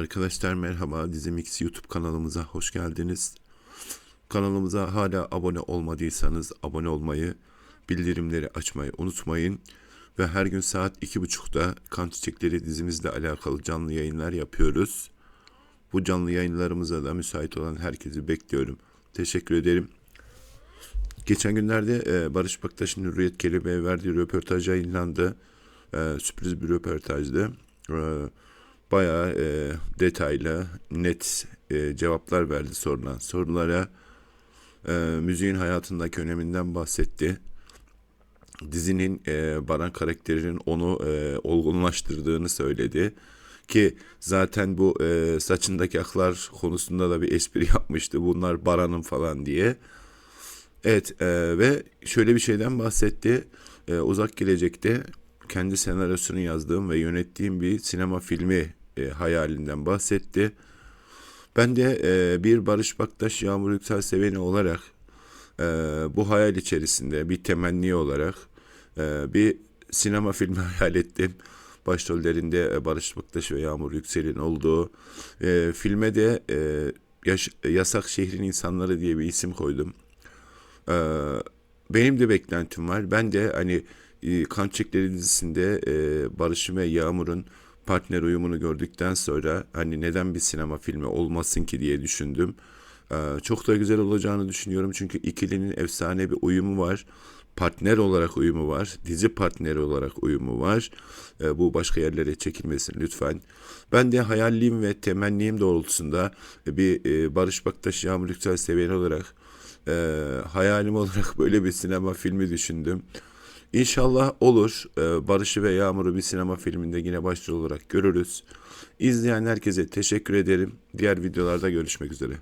Arkadaşlar merhaba Dizimix YouTube kanalımıza hoş geldiniz. Kanalımıza hala abone olmadıysanız abone olmayı, bildirimleri açmayı unutmayın. Ve her gün saat 2.30'da Kan Çiçekleri dizimizle alakalı canlı yayınlar yapıyoruz. Bu canlı yayınlarımıza da müsait olan herkesi bekliyorum. Teşekkür ederim. Geçen günlerde e, Barış Baktaş'ın Hürriyet Kelebeğe verdiği röportaj yayınlandı. E, sürpriz bir röportajdı. Bayağı e, detaylı, net e, cevaplar verdi sorulan sorulara. E, müziğin hayatındaki öneminden bahsetti. Dizinin e, Baran karakterinin onu e, olgunlaştırdığını söyledi. Ki zaten bu e, saçındaki aklar konusunda da bir espri yapmıştı. Bunlar Baran'ın falan diye. Evet e, ve şöyle bir şeyden bahsetti. E, uzak gelecekte kendi senaryosunu yazdığım ve yönettiğim bir sinema filmi e, hayalinden bahsetti. Ben de e, bir Barış Baktaş Yağmur Yüksel seveni olarak e, bu hayal içerisinde bir temenni olarak e, bir sinema filmi hayal ettim. Başrollerinde e, Barış Baktaş ve Yağmur Yüksel'in olduğu e, filme de e, Yaş- Yasak Şehrin İnsanları diye bir isim koydum. Ee, benim de beklentim var. Ben de hani e, Kan Çiçekleri dizisinde e, Barış'ın ve Yağmur'un partner uyumunu gördükten sonra hani neden bir sinema filmi olmasın ki diye düşündüm. Ee, çok da güzel olacağını düşünüyorum çünkü ikilinin efsane bir uyumu var. Partner olarak uyumu var. Dizi partneri olarak uyumu var. Ee, bu başka yerlere çekilmesin lütfen. Ben de hayalliğim ve temennim doğrultusunda bir e, Barış Baktaş Yağmur Yüksel seviyeni olarak e, hayalim olarak böyle bir sinema filmi düşündüm. İnşallah olur. E, Barış'ı ve Yağmur'u bir sinema filminde yine başrol olarak görürüz. İzleyen herkese teşekkür ederim. Diğer videolarda görüşmek üzere.